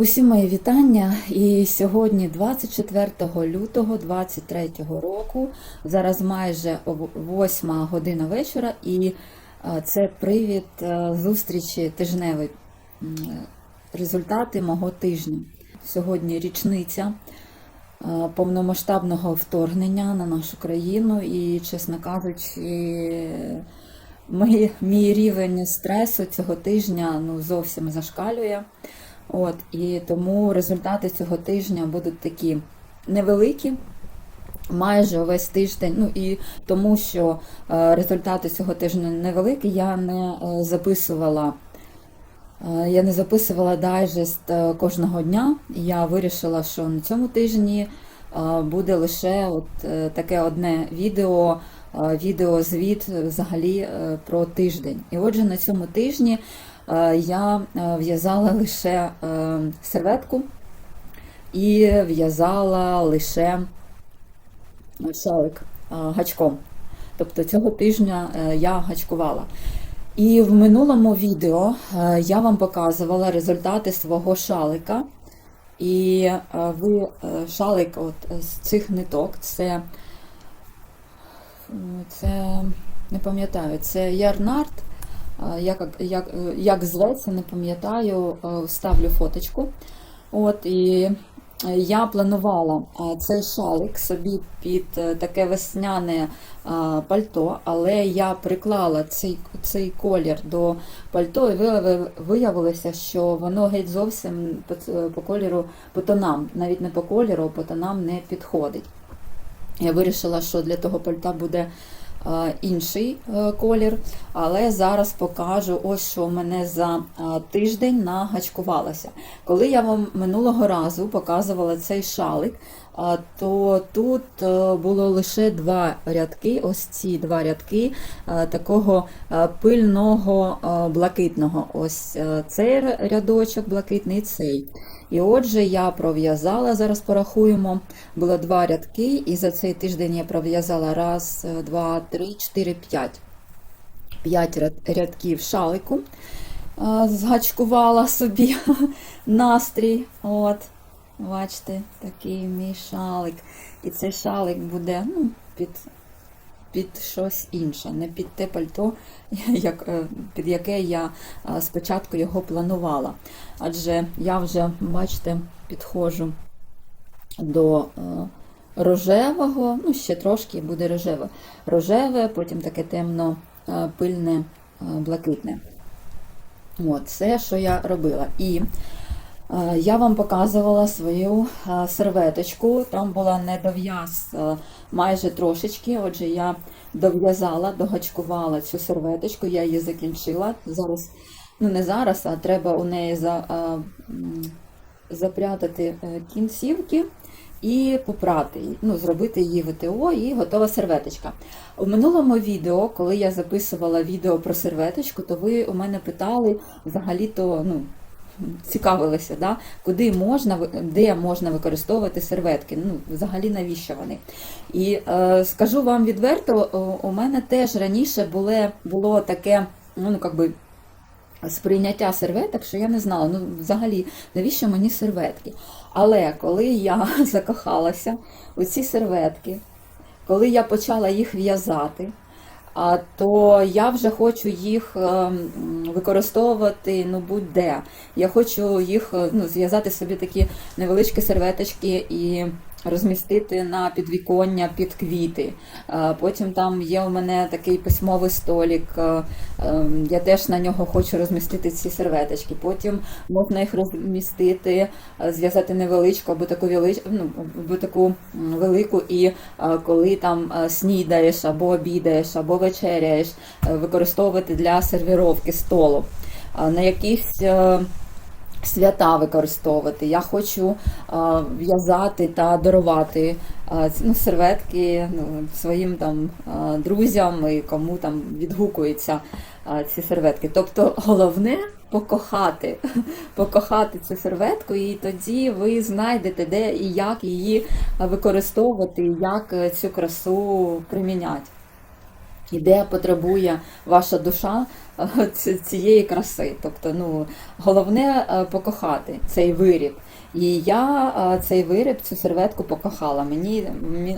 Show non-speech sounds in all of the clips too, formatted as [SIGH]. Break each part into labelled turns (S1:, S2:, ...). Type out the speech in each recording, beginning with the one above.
S1: Усім мої вітання. І сьогодні, 24 лютого 2023 року, зараз майже 8 година вечора, і е, це привід е, зустрічі тижневої результати мого тижня. Сьогодні річниця е, повномасштабного вторгнення на нашу країну, і, чесно кажучи, мій, мій рівень стресу цього тижня ну, зовсім зашкалює. От, і тому результати цього тижня будуть такі невеликі. Майже увесь тиждень, ну і тому, що е, результати цього тижня невеликі, я не е, записувала. е, Я не записувала дайджест кожного дня. Я вирішила, що на цьому тижні буде лише от таке одне відео, відеозвіт взагалі е, про тиждень. І отже, на цьому тижні е, я е, в'язала лише е, серветку і в'язала лише шалик е, гачком. Тобто цього тижня е, я гачкувала. І в минулому відео е, я вам показувала результати свого шалика. І е, ви е, шалик от з цих ниток, це, це не пам'ятаю, це ярнард. Е, Як, як, е, як зветься, не пам'ятаю, е, вставлю фоточку. От, і е, я планувала е, цей шалик собі під е, таке весняне е, пальто, але я приклала цей, цей колір до пальто і виявилося, що воно геть зовсім по, по кольору, по тонам, навіть не по кольору, а по тонам не підходить. Я вирішила, що для того пальта буде інший е, колір, але зараз покажу ось що мене за тиждень нагачкувалося. Коли я вам минулого разу показувала цей шалик, то тут е, було лише два рядки, ось ці два рядки е, такого е, пильного блакитного. Ось цей рядочок блакитний, цей. І отже, я пров'язала, зараз порахуємо, було два рядки, і за цей тиждень я пров'язала раз, два, три, чотири, п'ять. П'ять рядків шалику. Згачкувала собі [LAUGHS] настрій. От, бачите, такий мій шалик. І цей шалик буде ну, під, під щось інше, не під те пальто, [LAUGHS] як, е, під яке я е, спочатку його планувала. Адже я вже, бачите, підходжу до е, рожевого, ну ще трошки буде рожеве. Рожеве, потім таке темно пильне, блакитне. От, це, що я робила. І я вам показувала свою е, серветочку. Там була недов'яз е, майже трошечки. Отже, я дов'язала, догачкувала цю серветочку, я її закінчила. Зараз, ну не зараз, а треба у неї за, е, запрятати е, кінцівки і попрати, ну, зробити її ВТО і готова серветочка. У минулому відео, коли я записувала відео про серветочку, то ви у мене питали взагалі-то, ну, цікавилися, да? куди можна, де можна використовувати серветки, ну, взагалі навіщо вони. І е, скажу вам відверто, у- мене теж раніше було, було таке, ну, як би, сприйняття серветок, що я не знала, ну взагалі, навіщо мені серветки. Але коли я [LAUGHS] закохалася у ці серветки, коли я почала їх в'язати, то я вже хочу їх ем, використовувати ну, будь-де. Я хочу їх е, ну, зв'язати собі такі невеличкі серветочки і розмістити на підвіконня під квіти. Е, Потім там є у мене такий письмовий столик. е, ем, Я теж на нього хочу розмістити ці серветочки. Потім можна їх розмістити, е, зв'язати невеличку або таку ну, або таку велику, і коли там снідаєш або обідаєш, або вечеряєш, використовувати для сервіровки столу. На якісь свята використовувати. Я хочу е, в'язати та дарувати е, ну, серветки ну, своїм там е, друзям і кому там відгукуються ці серветки. Тобто головне покохати, [LAUGHS] покохати цю серветку, і тоді ви знайдете, де і як її використовувати, як цю красу приміняти. І де потребує ваша душа е, цієї краси. Тобто, ну, головне е, покохати цей виріб. І я е, цей виріб, цю серветку покохала. Мені,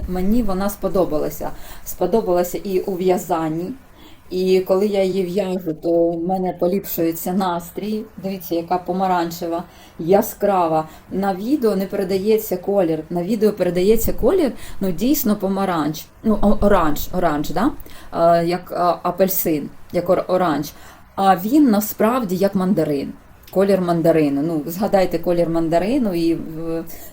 S1: мені вона сподобалася. Сподобалася і у в'язанні. І коли я її в'яжу, то в мене поліпшується настрій. Дивіться, яка помаранчева, яскрава. На відео не передається колір. На відео передається колір, ну дійсно помаранч. Ну, оранж, оранж, да? Е, як е, апельсин, як ор- оранж. А він насправді як мандарин. Колір мандарину. Ну, згадайте колір мандарину і е,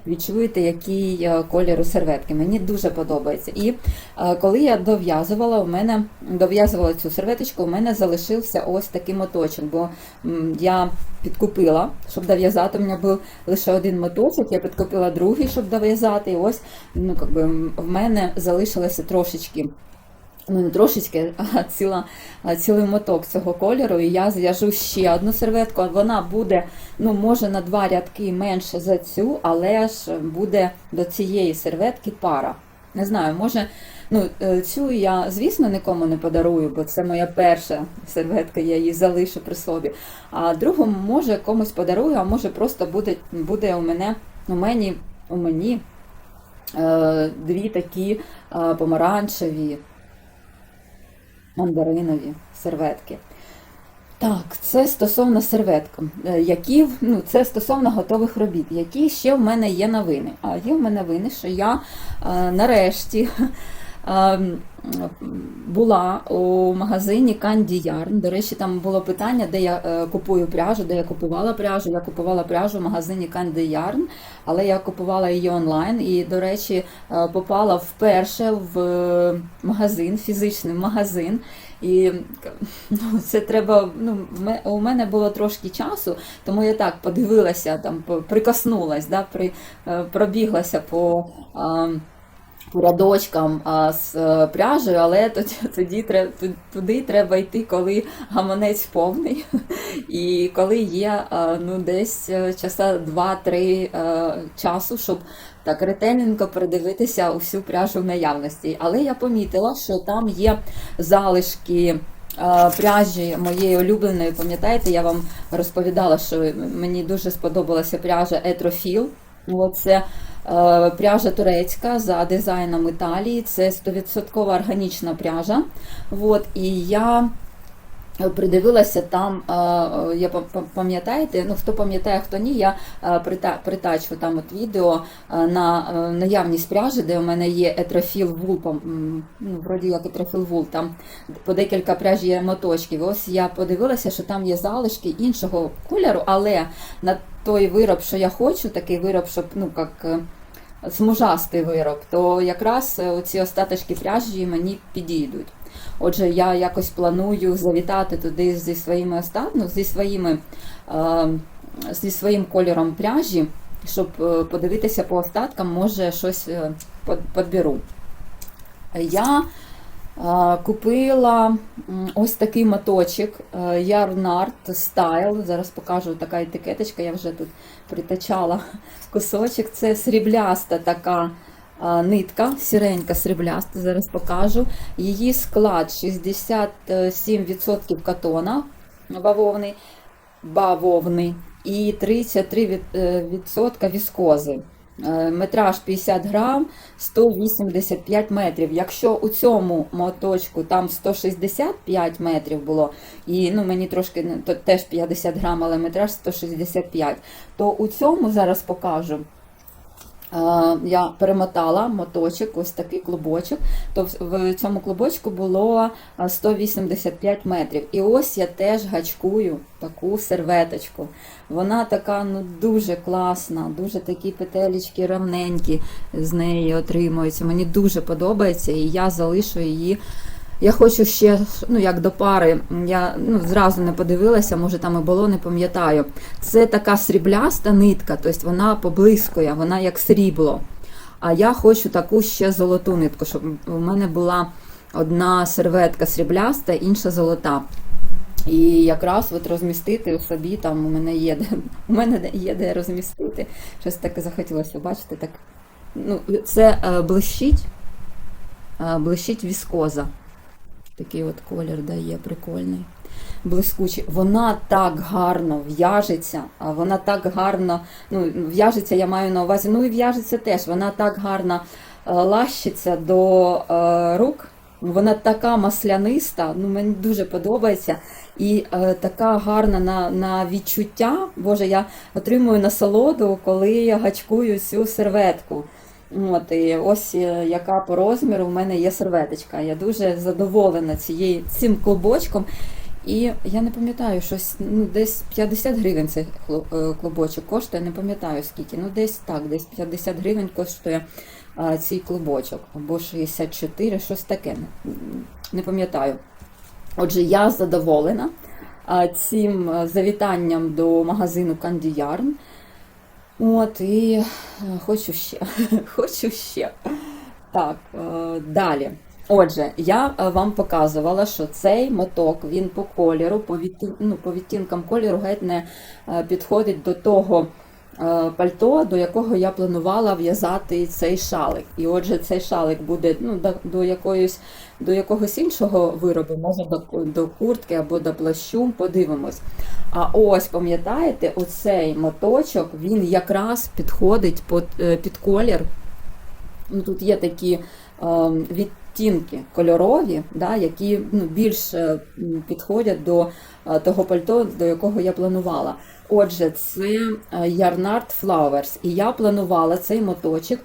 S1: відчуєте, який е, колір у серветки. Мені дуже подобається. І е, коли я дов'язувала, у мене дов'язувала цю серветочку, у мене залишився ось такий моточок, бо я підкупила, щоб дов'язати. У мене був лише один моточок, я підкупила другий, щоб дов'язати. І ось ну, би, в мене залишилося трошечки. Ну, трошечки, ціла, цілий моток цього кольору. І я зв'яжу ще одну серветку. Вона буде, ну, може, на два рядки менше за цю, але ж буде до цієї серветки пара. Не знаю, може, ну, е, цю я, звісно, нікому не подарую, бо це моя перша серветка, я її залишу при собі. А другу, може, комусь подарую, а може просто буде, буде у мене, у мені, у мені е, дві такі е, помаранчеві мандаринові серветки. Так, це стосовно серветок. Е, Які, ну, це стосовно готових робіт. Які ще в мене є новини? А є в мене новини, що я е, нарешті була у магазині Candy Yarn. До речі, там було питання, де я е, купую пряжу, де я купувала пряжу. Я купувала пряжу в магазині Candy Yarn, але я купувала її онлайн. І, до речі, е, попала вперше в е, магазин, фізичний магазин. І ну, це треба. Ну, у мене було трошки часу, тому я так подивилася, там прикоснулась, да, при, е, пробіглася по. Рядочкам з е, пряжею, але тоді, треба, туди треба йти, коли гаманець повний, [LAUGHS] і коли є ну, десь е, часа 2-3 е, часу, щоб так ретельненько передивитися усю пряжу в наявності. Але я помітила, що там є залишки. Пряжі моєї улюбленої, пам'ятаєте, я вам розповідала, що мені дуже сподобалася пряжа Етрофіл. Це пряжа турецька за дизайном Італії. Це 100% органічна пряжа. От, і я придивилася там, е, е, я пам- пам- пам'ятаєте, ну хто пам'ятає, хто ні, я е, притачу там от відео е, на е, наявність пряжі, де у мене є етрофіл вул, ну, вроді як етрофіл вул, там по декілька пряж є моточків. Ось я подивилася, що там є залишки іншого кольору, але на той вироб, що я хочу, такий вироб, щоб ну як. Смужастий вироб, то якраз е, ці остаточки пряжі мені підійдуть. Отже, я якось планую завітати туди зі своїми ну, зі своїми е, зі своїм кольором пряжі, щоб е, подивитися по остаткам, може щось е, подберу. Я купила ось такий моточок е, Yarn Style. Зараз покажу така етикеточка, я вже тут притачала кусочок. Це срібляста така нитка, сіренька срібляста, зараз покажу. Її склад 67% катона бавовни, бавовни і 33% віскози. Е, Метраж 50 грам, 185 метрів. Якщо у цьому моточку там 165 метрів було, і ну, мені трошки то теж 50 грам, але метраж 165, то у цьому зараз покажу. Е, Я перемотала моточок, ось такий клубочок. То в- цьому клубочку було е, 185 метрів. І ось я теж гачкую таку серветочку. Вона така ну дуже класна, дуже такі петелечки равненькі з неї отримуються. Мені дуже подобається, і я залишу її. Я хочу ще, ну як до пари, я ну, зразу не подивилася, може там і було, не пам'ятаю. Це така срібляста нитка, тобто вона поблискує, вона як срібло. А я хочу таку ще золоту нитку, щоб у мене була одна серветка срібляста, інша золота. І якраз от розмістити у собі, там у мене є де, у мене є де розмістити. Щось таке захотілося, бачите, так. Ну, це е, блищить, е, блищить віскоза. Такий от колір дає прикольний. Блискучий. Вона так гарно в'яжеться, а вона так гарно, ну, в'яжеться, я маю на увазі, ну і в'яжеться теж. Вона так гарно е, лащиться до е, рук. Вона така масляниста, ну мені дуже подобається. І е, така гарна на, на відчуття. Боже, я отримую насолоду, коли я гачкую цю серветку. От, і ось е, яка по розміру в мене є серветочка. Я дуже задоволена цією, цим клубочком. І я не пам'ятаю, щось ну, десь 50 гривень цей е, клубочок коштує, не пам'ятаю скільки. Ну, десь так, десь 50 гривень коштує а, цей клубочок. Або 64, щось таке. Не, пам'ятаю. Отже, я задоволена цим е, завітанням до магазину Candy Yarn. От, і е, хочу ще. [LAUGHS] хочу ще. Так, е, далі. Отже, я е, вам показувала, що цей моток він по кольору, по, ну, відтінкам кольору геть не підходить до того пальто, до якого я планувала в'язати цей шалик. І отже, цей шалик буде ну, до, до, якоїсь, до якогось іншого виробу, може до, до куртки або до плащу, подивимось. А ось, пам'ятаєте, оцей моточок, він якраз підходить під, е, під колір. Ну, тут є такі е, відтінки кольорові, да, які ну, більш е, підходять до е, того пальто, до якого я планувала. Отже, це е, Yarnart Flowers. І я планувала цей моточок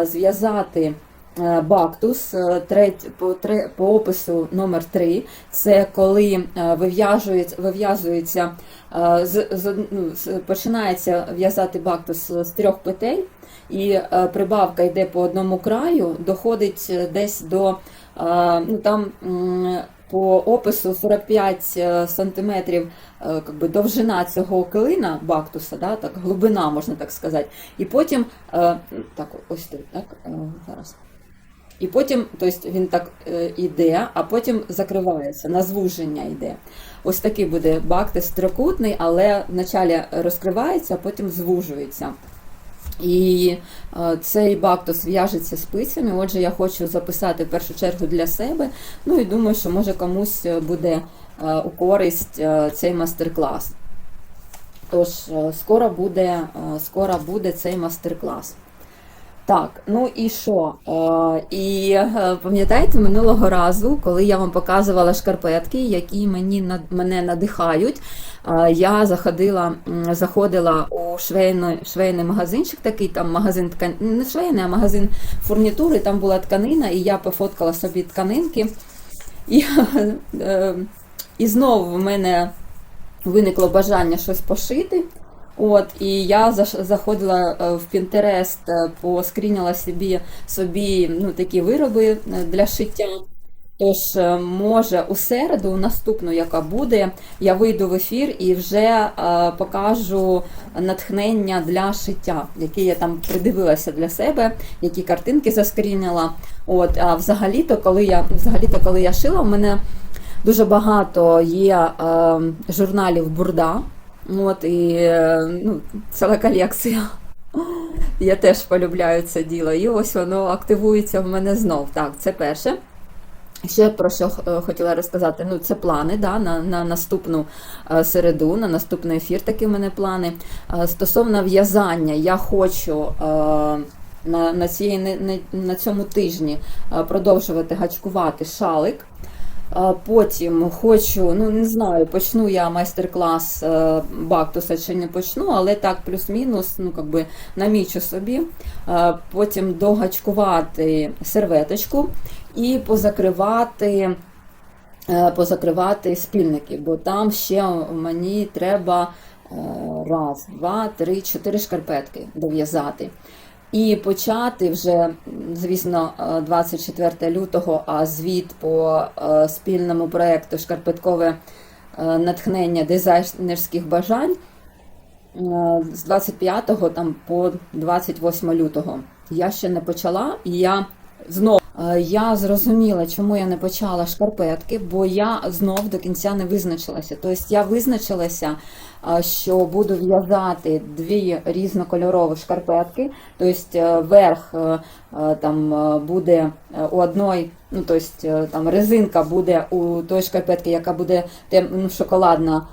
S1: е, зв'язати е, бактус по, опису номер 3 Це коли вив'язується, ну, починається в'язати бактус з трьох петель, і прибавка йде по одному краю, доходить десь до ну, там по опису 45 е, сантиметрів е, би, довжина цього клина бактуса, да, так, глибина, можна так сказати. І потім, е, так, ось тут, так, зараз. І потім, тобто він так іде, а потім закривається, на звуження йде. Ось такий буде бактус трикутний, але вначалі розкривається, а потім звужується. І е, цей бактус в'яжеться спицями. Отже, я хочу записати в першу чергу для себе. Ну і думаю, що може комусь е, буде е, у користь цей мастер-клас. Тож, скоро буде, скоро буде цей мастер-клас. Так, ну і що? І пам'ятаєте, минулого разу, коли я вам показувала шкарпетки, які мені мене надихають, я заходила, заходила у швейний, швейний магазинчик, такий там магазин ткан... не швейний, а магазин фурнітури, там була тканина, і я пофоткала собі тканинки. І, [LAUGHS] е, і знову в мене виникло бажання щось пошити. От, і я заходила е, в е, поскріняла собі, собі ну, такі вироби е, для шиття. Тож, е, може, у середу, у наступну, яка буде, я вийду в ефір і вже е, покажу натхнення для шиття, які я там придивилася для себе, які картинки заскріняла. От, а взагалі-то, коли я взагалі-то, коли я шила, в мене дуже багато є е, журналів Бурда. От, і ну, ціла колекція. Я теж полюбляю це діло. І ось воно активується в мене знов. Так, це перше. Ще про що е, хотіла розказати, ну це плани да, на, на наступну е, середу, на наступний ефір такі в мене плани. Е, Стосовно в'язання, я хочу на, на, не- на цьому тижні продовжувати гачкувати шалик. Потім хочу, ну не знаю, почну я майстер-клас Бактуса чи не почну, але так плюс-мінус, ну якби намічу собі. Потім догачкувати серветочку і позакривати, е, позакривати спільники, бо там ще мені треба е, раз, два, три, чотири шкарпетки дов'язати. І почати вже, звісно, е, 24 лютого, а звіт по е, спільному проєкту Шкарпеткове е, натхнення дизайнерських бажань е, з 25 там, по 28 лютого. Я ще не почала, і я знов е, я зрозуміла, чому я не почала шкарпетки, бо я знов до кінця не визначилася. Тобто я визначилася що буду в'язати дві різнокольорові шкарпетки. Тобто е, верх е, е, там е, буде е, у одної, ну тобто там резинка буде у той шкарпетки, яка буде тем, ну, шоколадна,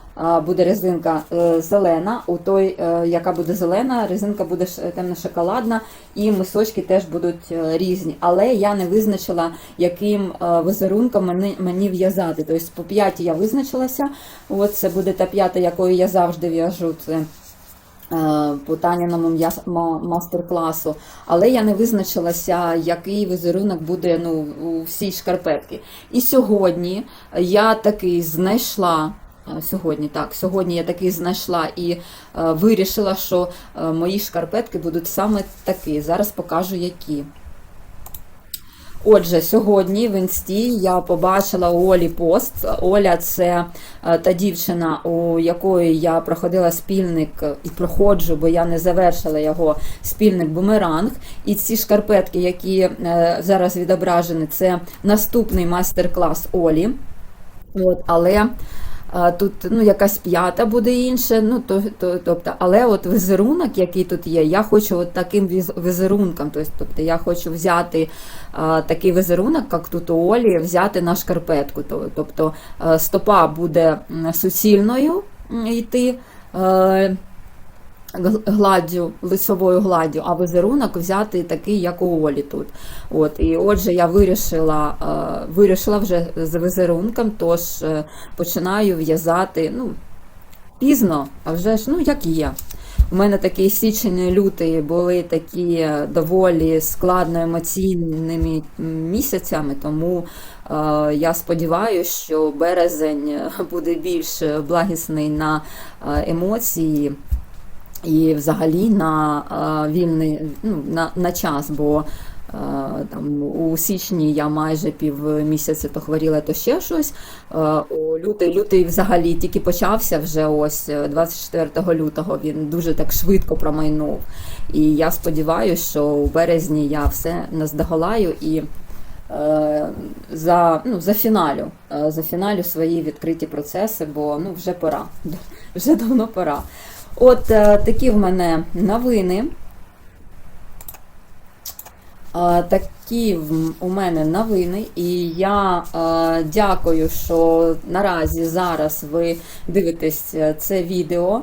S1: буде резинка е, зелена, у той, е, яка буде зелена, резинка буде темно-шоколадна, і мисочки теж будуть е, різні. Але я не визначила, яким візерунком мені, в'язати. Тобто по п'яті я визначилася. От це буде та п'ята, якою я завжди в'яжу. Це по Таніному мастер-класу, але я не визначилася, який візерунок буде ну, у всій шкарпетки. І сьогодні я таки знайшла. Е, Сьогодні так, сьогодні я таки знайшла і е, вирішила, що е, мої шкарпетки будуть саме такі. Зараз покажу які. Отже, сьогодні в інсті я побачила у Олі пост. Оля це та дівчина, у якої я проходила спільник і проходжу, бо я не завершила його спільник бумеранг. І ці шкарпетки, які зараз відображені, це наступний майстер-клас Олі. От, але а, тут ну, якась п'ята буде інша, ну, то, то, тобто, але от візерунок, який тут є, я хочу от таким віз- візерунком, тобто, я хочу взяти а, такий візерунок, як тут у Олі, взяти на шкарпетку. Тобто а, стопа буде суцільною йти. Гл- гладдю, лицевою гладдю, а візерунок взяти такий, як у Олі тут. От, і отже, я вирішила, е, вирішила вже з візерунком, тож е, починаю в'язати ну, пізно, а вже ж, ну, як є. У мене такий січень і лютий були такі е, доволі складно емоційними місяцями, тому е, я сподіваюся, що березень буде більш благісний на е, емоції і взагалі на е, вільний ну, на, на час, бо е, там у січні я майже півмісяця то хворіла, то ще щось. Е, у лютий, лютий взагалі тільки почався вже ось е, 24 лютого. Він дуже так швидко промайнув. І я сподіваюся, що у березні я все наздоголаю і. За, ну, за фіналю, за фіналю свої відкриті процеси, бо ну, вже пора. [LAUGHS] Вже давно пора. От е, такі в мене новини. Е, такі у мене новини, і я е, дякую, що наразі зараз ви дивитесь це відео.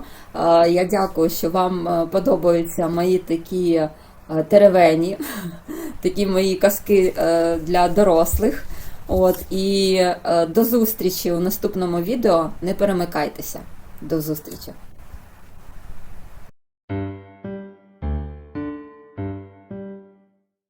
S1: Я дякую, що вам подобаються мої такі теревені, [LAUGHS] такі мої казки для дорослих. От, і до зустрічі у наступному відео. Не перемикайтеся. До зустрічі!